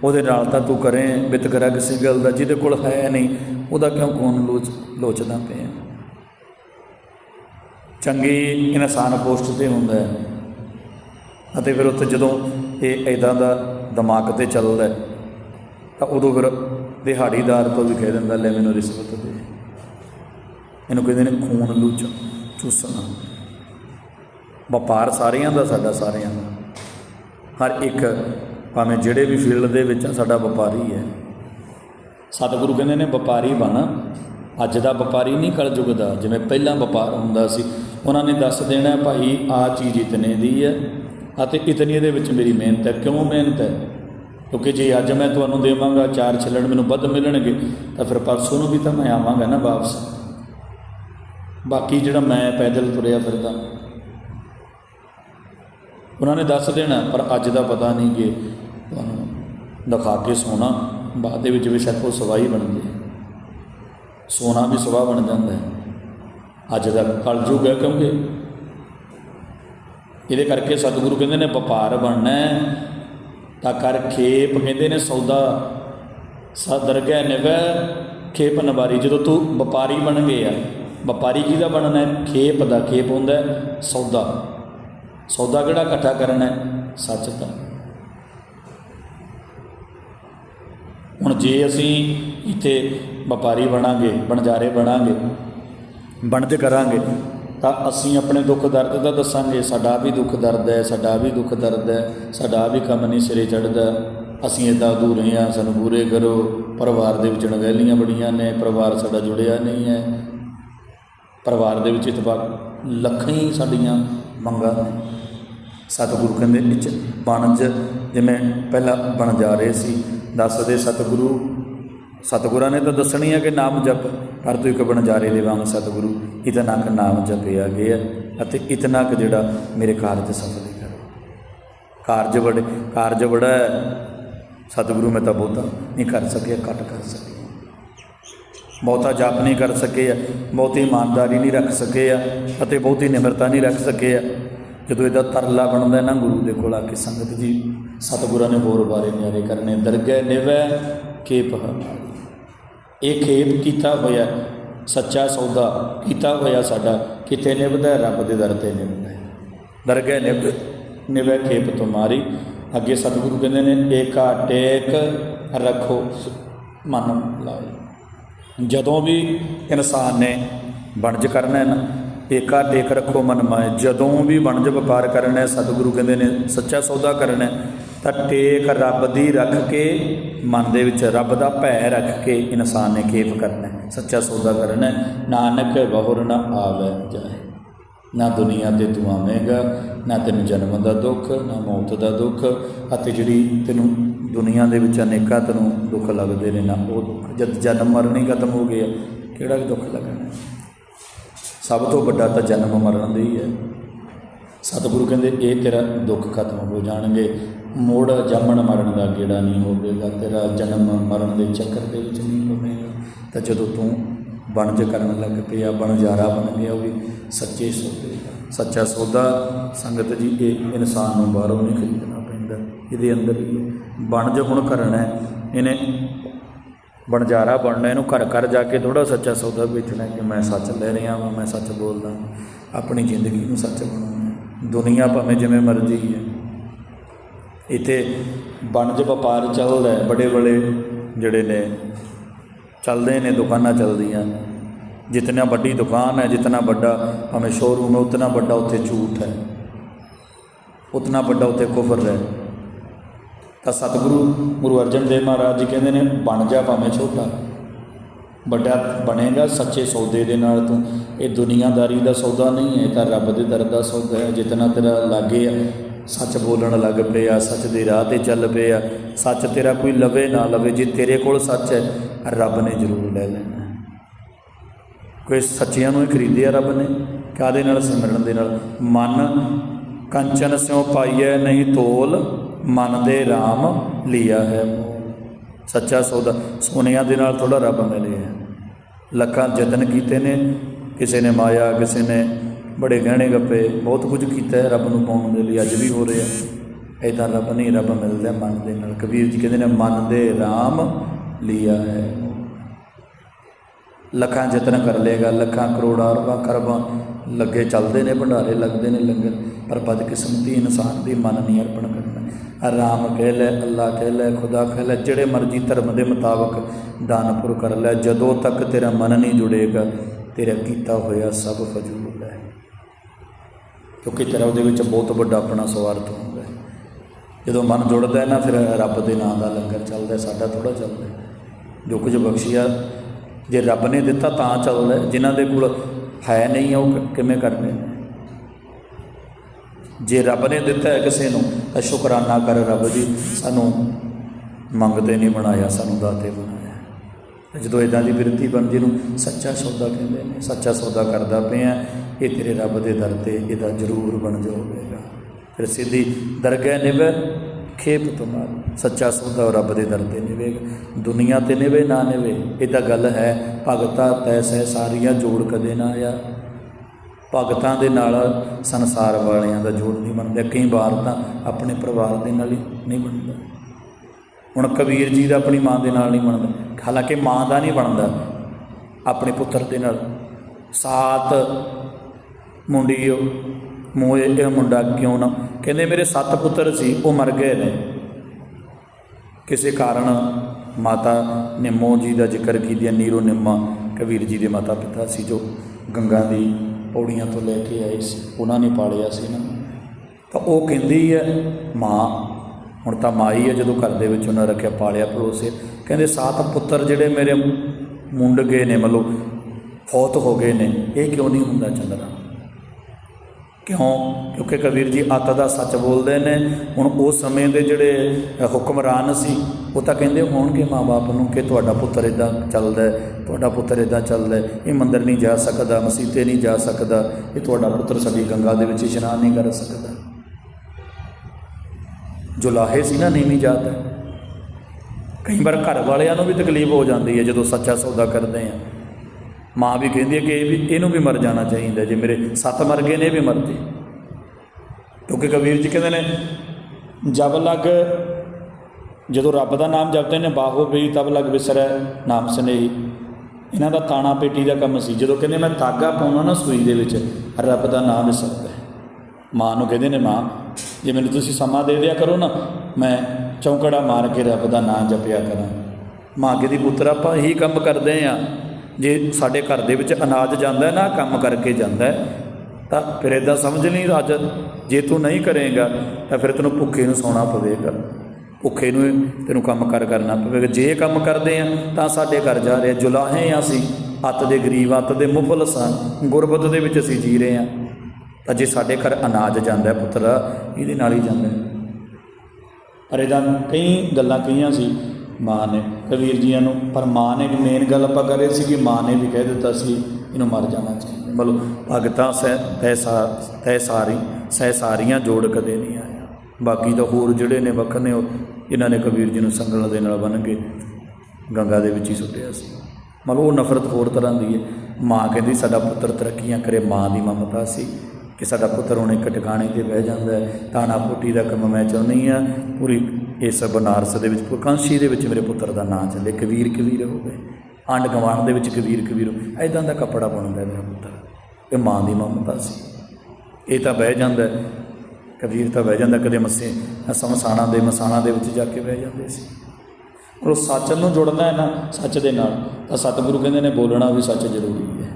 ਉਹਦੇ ਨਾਲ ਤਾਂ ਤੂੰ ਕਰੇ ਵਿਤਕਰਾ ਕਿਸੇ ਗੱਲ ਦਾ, ਜਿਹਦੇ ਕੋਲ ਹੈ ਨਹੀਂ, ਉਹਦਾ ਕਿਉਂ ਕੋਨ ਲੋਚ, ਲੋਚਦਾ ਪਿਆ? ਚੰਗੀ ਇਨਸਾਨ ਪੋਸਟ ਤੇ ਹੁੰਦਾ ਹੈ। ਅਤੇ ਫਿਰ ਉੱਥੇ ਜਦੋਂ ਇਹ ਐਦਾਂ ਦਾ ਦਿਮਾਗ ਤੇ ਚੱਲਦਾ ਤਾਂ ਉਦੋਂ ਫਿਰ ਦਿਹਾੜੀਦਾਰ ਤੋਂ ਵੀ ਕਹਿ ਦਿੰਦਾ, ਲੈ ਮੈਨੂੰ ਰਿਸ਼ਵਤ ਦੇ। ਇਹਨੂੰ ਕਹਿੰਦੇ ਨੇ ਖੂਨ ਲੂਚ, ਚੂਸਣਾ। ਵਪਾਰ ਸਾਰਿਆਂ ਦਾ, ਸਾਡਾ ਸਾਰਿਆਂ ਦਾ। ਹਰ ਇੱਕ, ਭਾਵੇਂ ਜਿਹੜੇ ਵੀ ਫੀਲਡ ਦੇ ਵਿੱਚ ਸਾਡਾ ਵਪਾਰੀ ਹੈ। ਸਤਿਗੁਰੂ ਕਹਿੰਦੇ ਨੇ, ਵਪਾਰੀ ਬਣ। ਅੱਜ ਦਾ ਵਪਾਰੀ ਨਹੀਂ ਕਲਯੁਗ ਦਾ। ਜਿਵੇਂ ਪਹਿਲਾਂ ਵਪਾਰ ਹੁੰਦਾ ਸੀ, ਉਹਨਾਂ ਨੇ ਦੱਸ ਦੇਣਾ, ਭਾਈ ਆ ਚੀਜ਼ ਇਤਨੇ ਦੀ ਹੈ। ਅਤੇ ਇਤਨੀ ਇਹਦੇ ਵਿੱਚ ਮੇਰੀ ਮਿਹਨਤ ਹੈ। ਕਿਉਂ ਮਿਹਨਤ ਹੈ? ਕਿਉਂਕਿ ਜੇ ਅੱਜ ਮੈਂ ਤੁਹਾਨੂੰ ਦੇਵਾਂਗਾ ਚਾਰ ਛੱਲਣ ਮੈਨੂੰ ਵੱਧ ਮਿਲਣਗੇ, ਤਾਂ ਫਿਰ ਪਰਸੋਂ ਨੂੰ ਵੀ ਤਾਂ ਮੈਂ ਆਵਾਂਗਾ ਨਾ ਵਾਪਸ। ਬਾਕੀ ਜਿਹੜਾ ਮੈਂ ਪੈਦਲ ਤੁਰਿਆ ਫਿਰਦਾ, ਉਹਨਾਂ ਨੇ ਦੱਸ ਦੇਣਾ, ਪਰ ਅੱਜ ਦਾ ਪਤਾ ਨਹੀਂ ਕਿ ਤੁਹਾਨੂੰ ਦਿਖਾ ਕੇ ਸੋਨਾ ਬਾਅਦ ਦੇ ਵਿੱਚ ਵੀ ਸ਼ੱਕ ਉਹ ਸਵਾਈ ਬਣਦੀ ਹੈ ਸੋਨਾ ਵੀ ਸਵਾ ਬਣ ਜਾਂਦਾ ਹੈ। ਅੱਜ ਦਾ ਕਲਯੁਗ ਹੈ ਕਿਉਂਕਿ ਇਹਦੇ ਕਰਕੇ ਸਤਿਗੁਰੂ ਕਹਿੰਦੇ ਨੇ ਵਪਾਰ ਬਣਨਾ ਤਾਂ ਕਰ ਖੇਪ ਕਹਿੰਦੇ ਨੇ ਸੌਦਾ। ਸਦਰਗੈ ਨਿਵੈ ਖੇਪ ਨਵਾਰੀ। ਜਦੋਂ ਤੂੰ ਵਪਾਰੀ ਬਣ ਗਿਆ ਵਪਾਰੀ ਕਿਹਦਾ ਬਣਨਾ ਹੈ? ਖੇਪ ਦਾ, ਖੇਪ ਹੁੰਦਾ ਸੌਦਾ। ਸੌਦਾ ਕਿਹੜਾ ਇਕੱਠਾ ਕਰਨਾ ਹੈ? ਸੱਚ ਦਾ ਹੁਣ ਜੇ ਅਸੀਂ ਇੱਥੇ ਵਪਾਰੀ ਬਣਾਂਗੇ, ਬਣਜਾਰੇ ਬਣਾਂਗੇ ਬਣਦੇ ਕਰਾਂਗੇ ਤਾਂ ਅਸੀਂ ਆਪਣੇ ਦੁੱਖ ਦਰਦ ਦਾ ਦੱਸਾਂਗੇ, ਸਾਡਾ ਵੀ ਦੁੱਖ ਦਰਦ ਹੈ, ਸਾਡਾ ਵੀ ਦੁੱਖ ਦਰਦ ਹੈ, ਸਾਡਾ ਵੀ ਕੰਮ ਨਹੀਂ ਸਿਰੇ ਚੜਦਾ ਅਸੀਂ ਇਦਾਂ ਅਧੂਰੇ ਹਾਂ, ਸਾਨੂੰ ਪੂਰੇ ਕਰੋ। ਪਰਿਵਾਰ ਦੇ ਵਿੱਚ ਨਗੈਲੀਆਂ ਬੜੀਆਂ ਨੇ, ਪਰਿਵਾਰ ਸਾਡਾ ਜੁੜਿਆ ਨਹੀਂ ਹੈ। ਪਰਿਵਾਰ ਦੇ ਵਿੱਚ ਇਤਬਾਰ ਲੱਖਾਂ ਹੀ ਸਾਡੀਆਂ ਮੰਗਾਂ ਨੇ। ਸਤਿਗੁਰੂ ਕਹਿੰਦੇ ਵਿੱਚ ਬਣਜ, ਜਿਵੇਂ ਪਹਿਲਾਂ ਬਣ ਜਾ ਰਹੇ ਸੀ। ਦੱਸਦੇ, ਸਤਿਗੁਰੂ ਸਤਿਗੁਰਾਂ ਨੇ ਤਾਂ ਦੱਸਣੀ ਹੈ ਕਿ ਨਾਮ ਜਪ ਪਰ ਤੂੰ ਇੱਕ ਬਣਜਾਰੇ ਦੇ ਵਾਂਗ ਸਤਿਗੁਰੂ, ਇਤਨਾ ਕੁ ਨਾਮ ਜਪਿਆ ਗਿਆ ਅਤੇ ਇਤਨਾ ਕੁ ਜਿਹੜਾ ਮੇਰੇ ਕਾਰਜ ਸਫਲ ਕਰ। ਕਾਰਜ ਬੜੇ ਕਾਰਜ ਬੜਾ ਸਤਿਗੁਰੂ ਮੈਂ ਤਾਂ ਬਹੁਤਾ ਨਹੀਂ ਕਰ ਸਕਿਆ, ਘੱਟ ਕਰ ਸਕਿਆ। ਬਹੁਤਾ ਜਪ ਨਹੀਂ ਕਰ ਸਕੇ ਆ, ਬਹੁਤੀ ਇਮਾਨਦਾਰੀ ਨਹੀਂ ਰੱਖ ਸਕੇ ਆ ਅਤੇ ਬਹੁਤੀ ਨਿਮਰਤਾ ਨਹੀਂ ਰੱਖ ਸਕੇ ਆ। ਜਦੋਂ ਇਹਦਾ ਤਰਲਾ ਬਣਦਾ ਨਾ, ਗੁਰੂ ਦੇ ਕੋਲ ਆ ਕੇ ਸੰਗਤ ਜੀ, ਸਤਿਗੁਰਾਂ ਨੇ ਹੋਰ ਬਾਰੇ ਨਿਆਰੇ ਕਰਨੇ, ਦਰਗਹਿ ਨਿਵੈ ਖੇਪ ਹਮਾਰੀ ਇਹ ਖੇਪ ਕੀਤਾ ਹੋਇਆ, ਸੱਚਾ ਸੌਦਾ ਕੀਤਾ ਹੋਇਆ ਸਾਡਾ, ਕਿਤੇ ਨਿਭਦਾ ਰੱਬ ਦੇ ਦਰ ਤੇ ਨਿਭਦਾ ਹੈ। ਦਰਗਹਿ ਨਿਭ ਨਿਵੈ ਖੇਪ ਤੁਮਾਰੀ ਅੱਗੇ ਸਤਿਗੁਰੂ ਕਹਿੰਦੇ ਨੇ ਏਕਾ ਟੇਕ ਰੱਖੋ ਮਨ ਲਾਏ। ਜਦੋਂ ਵੀ ਇਨਸਾਨ ਨੇ ਬਣਜ ਕਰਨਾ ਹੈ ਨਾ ਏਕਾ ਟੇਕ ਰੱਖੋ ਮਨ ਮਾਏ। ਜਦੋਂ ਵੀ ਵਣਜ ਵਪਾਰ ਕਰਨਾ ਹੈ, ਸਤਿਗੁਰੂ ਕਹਿੰਦੇ ਨੇ, ਸੱਚਾ ਸੌਦਾ ਕਰਨਾ ਹੈ, ਤਾਂ ਟੇਕ ਰੱਬ ਦੀ ਰੱਖ ਕੇ ਮਨ ਦੇ ਵਿੱਚ, ਰੱਬ ਦਾ ਭੈ ਰੱਖ ਕੇ ਇਨਸਾਨ ਨੇ ਖੇਪ ਕਰਨਾ ਸੱਚਾ ਸੌਦਾ ਕਰਨਾ ਨਾਨਕ ਬਹੁਰ ਨਾ ਆਵੇ ਜਾਏ। ਨਾ ਦੁਨੀਆ ਤੇ ਤੂੰ ਆਵੇਂਗਾ, ਨਾ ਤੈਨੂੰ ਜਨਮ ਦਾ ਦੁੱਖ, ਨਾ ਮੌਤ ਦਾ ਦੁੱਖ, ਅਤੇ ਜਿਹੜੀ ਤੈਨੂੰ ਦੁਨੀਆ ਦੇ ਵਿੱਚ ਅਨੇਕਾਂ ਤੈਨੂੰ ਦੁੱਖ ਲੱਗਦੇ ਨੇ, ਨਾ ਉਹ ਦੁੱਖ। ਜਦ ਜਨਮ ਮਰਨ ਹੀ ਖਤਮ ਹੋ ਗਿਆ ਕਿਹੜਾ ਵੀ ਦੁੱਖ ਲੱਗਣਾ? ਸਭ ਤੋਂ ਵੱਡਾ ਤਾਂ ਜਨਮ ਮਰਨ ਦਾ ਹੀ ਹੈ। ਸਤਿਗੁਰੂ ਕਹਿੰਦੇ, ਇਹ ਤੇਰਾ ਦੁੱਖ ਖਤਮ ਹੋ ਜਾਣਗੇ। ਮੋੜ ਜੰਮਣ ਮਰਨ ਦਾ ਗੇੜਾ ਨਹੀਂ ਹੋਵੇਗਾ। ਤੇਰਾ ਜਨਮ ਮਰਨ ਦੇ ਚੱਕਰ ਦੇ ਵਿੱਚ ਨਹੀਂ ਹੋਵੇਗਾ। ਤਾਂ ਜਦੋਂ ਤੂੰ ਬਣਜ ਕਰਨ ਲੱਗ ਪਿਆ ਬਣਜਾਰਾ ਬਣ ਗਿਆ, ਉਹ ਵੀ ਸੱਚੇ ਸੌਦੇ ਸੱਚਾ ਸੌਦਾ ਸੰਗਤ ਜੀ, ਇਹ ਇਨਸਾਨ ਨੂੰ ਬਾਹਰੋਂ ਨਹੀਂ ਖਰੀਦਣਾ ਪੈਂਦਾ। ਇਹਦੇ ਅੰਦਰ ਹੀ ਬਣਜ ਹੁਣ ਕਰਨਾ ਹੈ। ਇਹਨੇ ਬਣਜਾਰਾ ਬਣਨਾ, ਇਹਨੂੰ ਘਰ ਘਰ ਜਾ ਕੇ ਥੋੜਾ ਸੱਚਾ ਸੌਦਾ ਵੇਚਣਾ ਕਿ ਮੈਂ ਸੱਚ ਲੈ ਰਿਹਾ ਹਾਂ ਮੈਂ ਸੱਚ ਬੋਲਦਾ ਆਪਣੀ ਜ਼ਿੰਦਗੀ ਨੂੰ ਸੱਚ ਬਣਾਉਣਾ ਦੁਨੀਆ ਭਾਵੇਂ ਜਿਵੇਂ ਮਰਜ਼ੀ ਹੈ। ਇੱਥੇ ਵਣਜ ਵਪਾਰ ਚੱਲਦਾ ਹੈ, ਬੜੇ ਬੜੇ ਜਿਹੜੇ ਨੇ, ਚੱਲਦੇ ਨੇ, ਦੁਕਾਨਾਂ ਚੱਲਦੀਆਂ ਨੇ। ਵੱਡੀ ਦੁਕਾਨ ਹੈ, ਜਿਤਨਾ ਵੱਡਾ ਭਾਵੇਂ ਸ਼ੋਰੂਮ ਹੈ, ਉਤਨਾ ਵੱਡਾ ਉੱਥੇ ਝੂਠ ਹੈ। ਉਤਨਾ ਵੱਡਾ ਉੱਥੇ ਕੁਫਰ ਹੈ। ਤਾਂ ਸਤਿਗੁਰੂ ਗੁਰੂ ਅਰਜਨ ਦੇਵ ਮਹਾਰਾਜ ਜੀ ਕਹਿੰਦੇ ਨੇ, ਬਣ ਜਾ ਭਾਵੇਂ ਛੋਟਾ। ਵੱਡਾ ਬਣੇਗਾ ਸੱਚੇ ਸੌਦੇ ਦੇ ਨਾਲ ਤੂੰ। ਇਹ ਦੁਨੀਆਦਾਰੀ ਦਾ ਸੌਦਾ ਨਹੀਂ ਹੈ, ਇਹ ਤਾਂ ਰੱਬ ਦੇ ਦਰ ਦਾ ਸੌਦਾ ਹੈ। ਜਿਤਨਾ ਤੇਰਾ ਲਾਗੇ ਆ, ਸੱਚ ਬੋਲਣ ਲੱਗ ਪਿਆ, ਸੱਚ ਦੇ ਰਾਹ ਤੇ ਚੱਲ ਪਿਆ, ਸੱਚ ਤੇਰਾ ਕੋਈ ਲਵੇ ਨਾ ਲਵੇ, ਜੇ ਤੇਰੇ ਕੋਲ ਸੱਚ ਹੈ, ਰੱਬ ਨੇ ਜ਼ਰੂਰ ਲੈ ਲੈਣਾ ਕੋਈ ਸੱਚਿਆਂ ਨੂੰ ਹੀ ਖਰੀਦਿਆ ਰੱਬ ਨੇ ਕਾਦੇ ਨਾਲ? ਸਿਮਰਨ ਦੇ ਨਾਲ। ਮਨ ਕੰਚਨ ਸਿਉ ਪਾਈਐ, ਨਹੀਂ ਤੋਲ। ਮਨ ਦੇ RAM ਲਿਆ ਹੈ। ਸੱਚਾ ਸੌਦਾ ਸੋਨਿਆਂ ਦੇ ਨਾਲ ਥੋੜਾ ਰੱਬ ਮਿਲਿਆ ਹੈ। ਲੱਖਾਂ ਯਤਨ ਕੀਤੇ ਨੇ, ਕਿਸੇ ਨੇ ਮਾਇਆ, ਕਿਸੇ ਨੇ ਬੜੇ ਗਹਿਣੇ ਗੱਪੇ, ਬਹੁਤ ਕੁਝ ਕੀਤਾ ਹੈ ਰੱਬ ਨੂੰ ਪਾਉਣ ਦੇ ਲਈ, ਅੱਜ ਵੀ ਹੋ ਰਿਹਾ। ਐਦਾਂ ਰੱਬ ਨਹੀਂ, ਰੱਬ ਮਿਲਦਾ ਮਨ ਦੇ ਨਾਲ। ਕਬੀਰ ਜੀ ਕਹਿੰਦੇ ਨੇ, ਮਨ ਦੇ RAM ਲਿਆ ਹੈ। ਲੱਖਾਂ ਯਤਨ ਕਰ ਲੇਗਾ ਲੱਖਾਂ ਕਰੋੜਾਂ ਅਰਬਾਂ ਖਰਬਾਂ ਲੱਗੇ ਚੱਲਦੇ ਨੇ, ਭੰਡਾਰੇ ਲੱਗਦੇ ਨੇ ਲੰਗਰ, ਪਰ ਬਦਕਿਸਮਤੀ ਇਨਸਾਨ ਦੀ ਮਨ ਨਹੀਂ ਅਰਪਣ ਕਰਨਾ ਰਾਮ ਕਹਿ ਲੈ ਅੱਲਾ ਕਹਿ ਲੈ ਖੁਦਾ ਕਹਿ ਲੈ ਜਿਹੜੇ ਮਰਜ਼ੀ ਧਰਮ ਦੇ ਮੁਤਾਬਕ ਦਾਨਪੁਰ ਕਰ ਲੈ ਜਦੋਂ ਤੱਕ ਤੇਰਾ ਮਨ ਨਹੀਂ ਜੁੜੇਗਾ ਤੇਰਾ ਕੀਤਾ ਹੋਇਆ ਸਭ ਫਜ਼ੂਲ ਹੈ। ਕਿਉਂਕਿ ਤੇਰਾ ਉਹਦੇ ਵਿੱਚ ਬਹੁਤ ਵੱਡਾ ਆਪਣਾ ਸਵਾਰਥ ਹੁੰਦਾ ਹੈ। ਜਦੋਂ ਮਨ ਜੁੜਦਾ ਹੈ ਨਾ ਫਿਰ ਰੱਬ ਦੇ ਨਾਮ ਦਾ ਲੰਗਰ ਚੱਲਦਾ ਸਾਡਾ ਥੋੜਾ ਚੱਲਦਾ ਜੋ ਕੁਝ ਬਖਸ਼ਿਆ ਜੇ ਰੱਬ ਨੇ ਦਿੱਤਾ ਤਾਂ ਚੱਲਦਾ ਹੈ, ਜਿਨ੍ਹਾਂ ਦੇ ਕੋਲ ਹੈ ਨਹੀਂ ਉਹ ਕਿਵੇਂ ਕਰਨੇ? ਜੇ ਰੱਬ ਨੇ ਦਿੱਤਾ ਹੈ ਕਿਸੇ ਨੂੰ ਸ਼ੁਕਰਾਨਾ ਕਰ ਰੱਬ ਜੀ, ਸਾਨੂੰ ਮੰਗਦੇ ਨਹੀਂ ਬਣਾਇਆ, ਸਾਨੂੰ ਦਾਤੇ ਬਣਾਇਆ। ਜਦੋਂ ਇਦਾਂ ਦੀ ਬਿਰਤੀ ਬਣ ਜਿਹਨੂੰ ਸੱਚਾ ਸੌਦਾ ਕਹਿੰਦੇ ਨੇ, ਸੱਚਾ ਸੌਦਾ ਕਰਦਾ ਪਿਆ ਇਹ ਤੇਰੇ ਰੱਬ ਦੇ ਦਰ ਤੇ ਇਹਦਾ ਜ਼ਰੂਰ ਬਣ ਜਾਵੇਗਾ। ਫਿਰ ਸਿੱਧੀ ਦਰਗਹਿ ਨਿਵੇ ਖੇਪ ਤੁਮਾਰ ਸੱਚਾ ਸੌਦਾ ਰੱਬ ਦੇ ਦਰ ਤੇ ਨਿਵੇਗਾ। ਦੁਨੀਆ ਤੇ ਨਿਵੇ ਨਾ ਨਿਵੇ, ਇਹ ਤਾਂ ਗੱਲ ਹੈ, ਭਗਤਾ ਤੈਸੈ ਸਾਰੀਆਂ ਜੋੜ ਕਦੇ ਨਾ ਆਇਆ। ਭਗਤਾਂ ਦੇ ਨਾਲ ਸੰਸਾਰ ਵਾਲਿਆਂ ਦਾ ਜੋੜ ਨਹੀਂ ਬਣਦਾ। ਕਈ ਵਾਰ ਤਾਂ ਆਪਣੇ ਪਰਿਵਾਰ ਦੇ ਨਾਲ ਹੀ ਨਹੀਂ ਬਣਦਾ। ਹੁਣ ਕਬੀਰ ਜੀ ਦਾ ਆਪਣੀ ਮਾਂ ਦੇ ਨਾਲ ਨਹੀਂ ਬਣਦਾ। ਹਾਲਾਂਕਿ ਮਾਂ ਦਾ ਨਹੀਂ ਬਣਦਾ ਆਪਣੇ ਪੁੱਤਰ ਦੇ ਨਾਲ। ਸਾਤ ਮੁੰਡਿਓ ਮੋਏ ਇਹ ਮੁੰਡਾ ਕਿਉਂ ਨਾ? ਕਹਿੰਦੇ ਮੇਰੇ ਸੱਤ ਪੁੱਤਰ ਸੀ, ਉਹ ਮਰ ਗਏ ਨੇ। ਕਿਸੇ ਕਾਰਨ ਮਾਤਾ ਨਿੰਮੋ ਜੀ ਦਾ ਜ਼ਿਕਰ ਕੀਤੀ ਨੀਰੋ ਨਿੰਮਾ ਕਬੀਰ ਜੀ ਦੇ ਮਾਤਾ ਪਿਤਾ ਸੀ ਜੋ ਗੰਗਾ ਦੀ ਪੌੜੀਆਂ ਤੋਂ ਲੈ ਕੇ ਆਏ ਸੀ, ਉਹਨਾਂ ਨੇ ਪਾਲਿਆ ਸੀ ਨਾ। ਤਾਂ ਉਹ ਕਹਿੰਦੀ ਹੈ ਮਾਂ, ਹੁਣ ਤਾਂ ਮਾਈ ਹੈ ਜਦੋਂ ਘਰ ਦੇ ਵਿੱਚ ਉਹਨਾਂ ਰੱਖਿਆ, ਪਾਲਿਆ ਪਲੋਸੇ ਕਹਿੰਦੇ, ਸੱਤ ਪੁੱਤਰ ਜਿਹੜੇ ਮੇਰੇ ਮੁੰਡ ਗਏ ਨੇ, ਮਤਲਬ ਫੌਤ ਹੋ ਗਏ ਨੇ, ਇਹ ਕਿਉਂ ਨਹੀਂ ਹੁੰਦਾ ਚੰਦਰਾ ਕਿਉਂ? ਕਿਉਂਕਿ ਕਬੀਰ ਜੀ ਅੱਤ ਦਾ ਸੱਚ ਬੋਲਦੇ ਨੇ। ਹੁਣ ਉਸ ਸਮੇਂ ਦੇ ਜਿਹੜੇ ਹੁਕਮਰਾਨ ਸੀ, ਉਹ ਤਾਂ ਕਹਿੰਦੇ ਹੋਣਗੇ ਮਾਪੇ ਨੂੰ ਕਿ ਤੁਹਾਡਾ ਪੁੱਤਰ ਇਦਾਂ ਚੱਲਦਾ ਤੁਹਾਡਾ ਪੁੱਤਰ ਇਦਾਂ ਚੱਲਦਾ ਇਹ ਮੰਦਰ ਨਹੀਂ ਜਾ ਸਕਦਾ ਮਸੀਤੇ ਨਹੀਂ ਜਾ ਸਕਦਾ। ਇਹ ਤੁਹਾਡਾ ਪੁੱਤਰ ਸਾਡੀ ਗੰਗਾ ਦੇ ਵਿੱਚ ਇਸ਼ਨਾਨ ਨਹੀਂ ਕਰ ਸਕਦਾ। ਜੋ ਲਾਹੇ ਸੀ ਨਾ, ਨੀਵੀਂ ਜਾਤ ਹੈ। ਕਈ ਵਾਰ ਘਰ ਵਾਲਿਆਂ ਨੂੰ ਵੀ ਤਕਲੀਫ ਹੋ ਜਾਂਦੀ ਹੈ ਜਦੋਂ ਸੱਚਾ ਸੌਦਾ ਕਰਦੇ ਆ ਮਾਂ ਵੀ ਕਹਿੰਦੀ ਹੈ ਕਿ ਇਹ ਵੀ ਇਹਨੂੰ ਵੀ ਮਰ ਜਾਣਾ ਚਾਹੀਦਾ, ਜੇ ਮੇਰੇ ਸੱਤ ਮਰ ਗਏ ਨੇ, ਇਹ ਵੀ ਮਰਦੇ। ਕਿਉਂਕਿ ਕਬੀਰ ਜੀ ਕਹਿੰਦੇ ਨੇ, ਜਬ ਲਗ ਜਦੋਂ ਰੱਬ ਦਾ ਨਾਮ ਜਪਦੇ ਨੇ, ਬਾਹੋ ਬਈ ਤਬ ਲਗ ਵਿਸਰੈ ਨਾਮ ਸਨੇਹੀ। ਇਹਨਾਂ ਦਾ ਤਾਣਾ ਪੇਟੀ ਦਾ ਕੰਮ ਸੀ। ਜਦੋਂ ਕਹਿੰਦੇ ਮੈਂ ਤਾਗਾ ਪਾਉਣਾ ਨਾ ਸੂਈ ਦੇ ਵਿੱਚ, ਰੱਬ ਦਾ ਨਾਮ ਵਿਸਰਦਾ ਮਾਂ ਨੂੰ ਕਹਿੰਦੇ ਨੇ, ਮਾਂ, ਜੇ ਮੈਨੂੰ ਤੁਸੀਂ ਸਮਾਂ ਦੇ ਦਿਆ ਕਰੋ ਨਾ, ਮੈਂ ਚੌਂਕੜਾ ਮਾਰ ਕੇ ਰੱਬ ਦਾ ਨਾਮ ਜਪਿਆ ਕਰਾਂ। ਮਾਂ ਕਹਿੰਦੀ, ਪੁੱਤਰ, ਆਪਾਂ ਇਹੀ ਕੰਮ ਕਰਦੇ ਆ ਜੇ ਸਾਡੇ ਘਰ ਦੇ ਵਿੱਚ ਅਨਾਜ ਜਾਂਦਾ ਨਾ, ਕੰਮ ਕਰਕੇ ਜਾਂਦਾ ਤਾਂ ਫਿਰ ਇਦਾਂ ਸਮਝ ਨਹੀਂ ਅੱਜ ਜੇ ਤੂੰ ਨਹੀਂ ਕਰੇਗਾ, ਤਾਂ ਫਿਰ ਤੈਨੂੰ ਭੁੱਖੇ ਨੂੰ ਸੌਣਾ ਪਵੇਗਾ। ਭੁੱਖੇ ਨੂੰ ਤੈਨੂੰ ਕੰਮ ਕਰ ਕਰਨਾ ਪਵੇਗਾ। ਜੇ ਕੰਮ ਕਰਦੇ ਆ, ਤਾਂ ਸਾਡੇ ਘਰ ਜਾ ਰਹੇ ਜੁਲਾਹੇ ਆ ਅਸੀਂ। ਅੱਤ ਦੇ ਗਰੀਬ, ਅੱਤ ਦੇ ਮੁਫਲਸ ਹਾਂ ਗੁਰਬਤ ਦੇ ਵਿੱਚ ਅਸੀਂ ਜੀ ਰਹੇ ਹਾਂ ਤਾਂ ਜੇ ਸਾਡੇ ਘਰ ਅਨਾਜ ਜਾਂਦਾ ਹੈ ਪੁੱਤਰ, ਇਹਦੇ ਨਾਲ ਹੀ ਜਾਂਦਾ ਪਰ ਇਹਦਾ ਕਈ ਗੱਲਾਂ ਕਹੀਆਂ ਸੀ ਮਾਂ ਨੇ। ਕਬੀਰ ਜੀਆਂ ਨੂੰ, ਪਰ ਮਾਂ ਨੇ ਮੇਨ ਗੱਲ ਆਪਾਂ ਕਰ ਰਹੇ ਸੀ ਕਿ ਮਾਂ ਨੇ ਵੀ ਕਹਿ ਦਿੱਤਾ ਸੀ, ਇਹਨੂੰ ਮਰ ਜਾਣਾ ਚਾਹੀਦਾ। ਮਤਲਬ ਭਗਤਾਂ ਸਹਿ ਤੈ ਸਾ ਸਾਰੀ ਸਹਿ ਸਾਰੀਆਂ ਜੋੜ ਕਦੇ ਨਹੀਂ ਆਇਆ। ਬਾਕੀ ਤਾਂ ਹੋਰ ਜਿਹੜੇ ਨੇ ਵੱਖ ਨੇ, ਉਹ ਇਹਨਾਂ ਨੇ ਕਬੀਰ ਜੀ ਨੂੰ ਸੰਗਲ ਦੇ ਨਾਲ ਬੰਨ੍ਹ ਕੇ ਗੰਗਾ ਦੇ ਵਿੱਚ ਹੀ ਸੁੱਟਿਆ ਸੀ। ਮਤਲਬ ਉਹ ਨਫ਼ਰਤ ਹੋਰ ਤਰ੍ਹਾਂ ਦੀ ਹੈ। ਮਾਂ ਕਹਿੰਦੀ, ਸਾਡਾ ਪੁੱਤਰ ਤਰੱਕੀਆਂ ਕਰੇ, ਮਾਂ ਦੀ ਮਮਤਾ ਸੀ ਕਿ ਸਾਡਾ ਪੁੱਤਰ ਹੁਣ ਇੱਕ ਟਿਕਾਣੇ ਤੇ ਬਹਿ ਜਾਂਦਾ ਹੈ। ਤਾਣਾ ਪੋਟੀ ਦਾ ਕੰਮ ਮੈਂ ਚਾਹੁੰਦੀ ਆ ਪੂਰੀ ਇਹ ਸਭ ਬਨਾਰਸ ਦੇ ਵਿੱਚ ਕਾਂਸ਼ੀ ਦੇ ਵਿੱਚ ਮੇਰੇ ਪੁੱਤਰ ਦਾ ਨਾਂ ਚੱਲੇ, ਕਬੀਰ ਕਬੀਰ ਹੋ ਗਏ। ਆਂਡ ਗਵਾਂਡ ਦੇ ਵਿੱਚ ਕਬੀਰ ਕਬੀਰ ਐਦਾਂ ਦਾ ਕੱਪੜਾ ਬਣਦਾ ਮੇਰਾ ਪੁੱਤਰ। ਇਹ ਮਾਂ ਦੀ ਮਮਤਾ ਸੀ। ਇਹ ਤਾਂ ਬਹਿ ਜਾਂਦਾ ਕਬੀਰ ਤਾਂ ਬਹਿ ਜਾਂਦਾ ਕਦੇ ਮੱਸੇ ਸਮਸਾਣਾ ਦੇ ਮਸਾਣਾ ਦੇ ਵਿੱਚ ਜਾ ਕੇ ਬਹਿ ਜਾਂਦੇ ਸੀ। ਔਰ ਉਹ ਸੱਚ ਨੂੰ ਜੁੜਨਾ ਹੈ ਨਾ, ਸੱਚ ਦੇ ਨਾਲ, ਤਾਂ ਸਤਿਗੁਰੂ ਕਹਿੰਦੇ ਨੇ ਬੋਲਣਾ ਵੀ ਸੱਚ ਜ਼ਰੂਰੀ ਹੈ।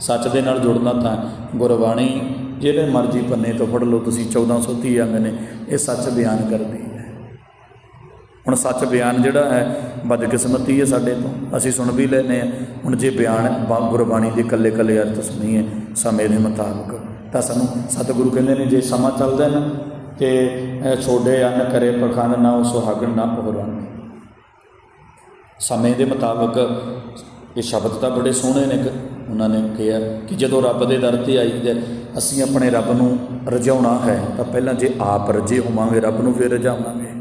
ਸੱਚ ਦੇ ਨਾਲ ਜੁੜਨਾ ਤਾਂ ਗੁਰਬਾਣੀ, ਜਿਹੜੇ ਮਰਜ਼ੀ ਪੰਨੇ ਤੋਂ ਫੜ ਲਓ, ਤੁਸੀਂ 1430 ਅੰਗ ਨੇ, ਇਹ ਸੱਚ ਬਿਆਨ ਕਰਦੀ ਹੁਣ ਸੱਚ ਬਿਆਨ ਜਿਹੜਾ ਹੈ ਬਦਕਿਸਮਤੀ ਹੈ ਸਾਡੇ ਤੋਂ। ਅਸੀਂ ਸੁਣ ਵੀ ਲੈਨੇ ਆ ਹੁਣ ਜੇ ਬਿਆਨ ਬਾ- ਗੁਰਬਾਣੀ ਦੇ ਕੱਲੇ ਕੱਲੇ ਅਰਥ ਸੁਣੀਏ ਸਮੇਂ ਦੇ ਮੁਤਾਬਕ। ਤਾਂ ਸਾਨੂੰ ਸਤਿਗੁਰੂ ਕਹਿੰਦੇ ਨੇ ਜੇ ਸਮਾਂ ਚੱਲਦਾ ਨਾ ਤੇ ਅਹ, ਛੋਡੇ ਅੰਨ ਕਰੇ ਪਖੰਡ ਨਾ ਉਹ ਸੁਹਾਗਣ ਨਾ ਉਹ ਰੰਗ ਸਮੇਂ ਦੇ ਮੁਤਾਬਕ ਇਹ ਸ਼ਬਦ ਤਾਂ ਬੜੇ ਸੋਹਣੇ ਨੇ ਗ- ਉਹਨਾਂ ਨੇ ਕਿਹਾ ਕਿ ਜਦੋਂ ਰੱਬ ਦੇ ਦਰ ਤੇ ਆਈਦਾ ਅਸੀਂ ਆਪਣੇ ਰੱਬ ਨੂੰ ਰਜਾਉਣਾ ਹੈ ਤਾਂ ਪਹਿਲਾਂ ਜੇ ਆਪ ਰਜੇ ਹੋਵਾਂਗੇ ਰੱਬ ਨੂੰ ਫਿਰ ਰਜਾਵਾਂਗੇ।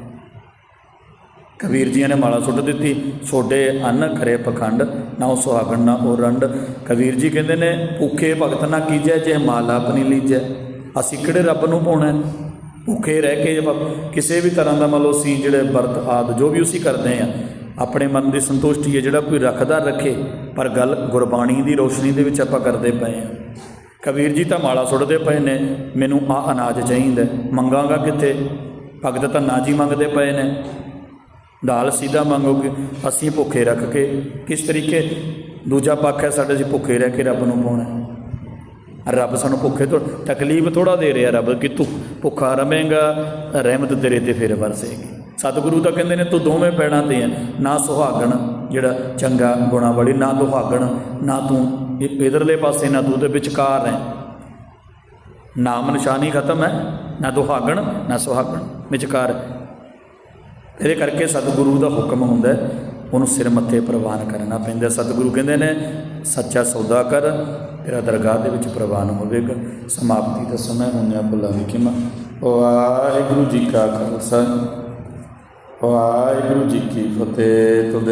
ਕਬੀਰ ਜੀਆਂ ਨੇ ਮਾਲਾ ਸੁੱਟ ਦਿੱਤੀ। ਛੋਡੇ ਅੰਨ ਖਰੇ ਪਖੰਡ, ਨਾ ਉਹ ਸੁਹਾਗਣ ਨਾ ਉਹ ਰੰਡ। ਕਬੀਰ ਜੀ ਕਹਿੰਦੇ ਨੇ, ਭੁੱਖੇ ਭਗਤ ਨਾ ਕੀਜੈ, ਜੇ ਮਾਲਾ ਆਪਣੀ ਲੀਜੈ। ਅਸੀਂ ਕਿਹੜੇ ਰੱਬ ਨੂੰ ਪਾਉਣਾ ਭੁੱਖੇ ਰਹਿ ਕੇ ਜਦ ਕਿਸੇ ਵੀ ਤਰ੍ਹਾਂ ਦਾ ਮਤਲਬ ਲਓ ਅਸੀਂ ਜਿਹੜੇ ਵਰਤ ਆਦ, ਜੋ ਵੀ ਅਸੀਂ ਕਰਦੇ ਆ ਆਪਣੇ ਮਨ ਦੀ ਸੰਤੁਸ਼ਟੀ ਹੈ ਜਿਹੜਾ ਕੋਈ ਰੱਖਦਾ ਰੱਖੇ, ਪਰ ਗੱਲ ਗੁਰਬਾਣੀ ਦੀ, ਰੋਸ਼ਨੀ ਦੇ ਵਿੱਚ ਆਪਾਂ ਕਰਦੇ ਪਏ ਆ ਕਬੀਰ ਜੀ ਤਾਂ ਮਾਲਾ ਸੁੱਟਦੇ ਪਏ ਨੇ, ਮੈਨੂੰ ਆ ਅਨਾਜ ਚਾਹੀਦਾ ਹੈ। ਮੰਗਾਂਗਾ ਕਿੱਥੇ? ਭਗਤ ਤਾਂ ਨਾ ਜੀ ਮੰਗਦੇ ਪਏ ਨੇ। ਦਾਲ ਸਿੱਧਾ ਮੰਗੋਗੇ ਅਸੀਂ ਭੁੱਖੇ ਰੱਖ ਕੇ। ਕਿਸ ਤਰੀਕੇ? ਦੂਜਾ ਪੱਖ ਹੈ ਸਾਡੇ ਅਸੀਂ ਭੁੱਖੇ ਰਹਿ ਕੇ ਰੱਬ ਨੂੰ ਪਾਉਣਾ ਰੱਬ ਸਾਨੂੰ ਭੁੱਖੇ ਤੋਂ ਤਕਲੀਫ ਥੋੜਾ ਦੇ ਰਿਹਾ ਰੱਬ ਕਿ ਤੂੰ ਭੁੱਖਾ ਰਵੇਂਗਾ, ਰਹਿਮਤ ਤੇਰੇ ਤੇ ਫਿਰ ਵਰਸੇਗੀ। ਸਤਿਗੁਰੂ ਤਾਂ ਕਹਿੰਦੇ ਨੇ, ਤੂੰ ਦੋਵੇਂ ਪੈੜਾਂ ਤੇ ਹੈ, ਨਾ ਸੁਹਾਗਣ ਜਿਹੜਾ ਚੰਗਾ ਗੁਣਾ ਵਾਲੀ, ਨਾ ਦੁਹਾਗਣ, ਨਾ ਤੂੰ ਇਹ ਇਧਰਲੇ ਪਾਸੇ, ਨਾ ਤੂੰ ਤੇ ਵਿਚਕਾਰ ਹੈ ਨਾਮ ਨਿਸ਼ਾਨੀ ਖਤਮ ਹੈ, ਨਾ ਦੁਹਾਗਣ, ਨਾ ਸੁਹਾਗਣ, ਵਿਚਕਾਰ ਇਹਦੇ ਕਰਕੇ ਸਤਿਗੁਰੂ ਦਾ ਹੁਕਮ ਹੁੰਦਾ ਹੈ, ਉਹਨੂੰ ਸਿਰ ਮੱਥੇ ਪ੍ਰਵਾਨ ਕਰਨਾ ਪੈਂਦਾ। ਸਤਿਗੁਰੂ ਕਹਿੰਦੇ ਨੇ, ਸੱਚਾ ਸੌਦਾ ਕਰ, ਤੇਰਾ ਦਰਗਾਹ ਦੇ ਵਿੱਚ ਪ੍ਰਵਾਨ ਹੋਵੇਗਾ। ਸਮਾਪਤੀ ਦਾ ਸਮਾਂ ਹੁੰਨਿਆ ਭੁੱਲਾ ਵਿਖਿਮਾ ਵਾਹਿਗੁਰੂ ਜੀ ਕਾ ਖਾਲਸਾ, ਵਾਹਿਗੁਰੂ ਜੀ ਕੀ ਫਤਿਹ। ਤੁਦੇ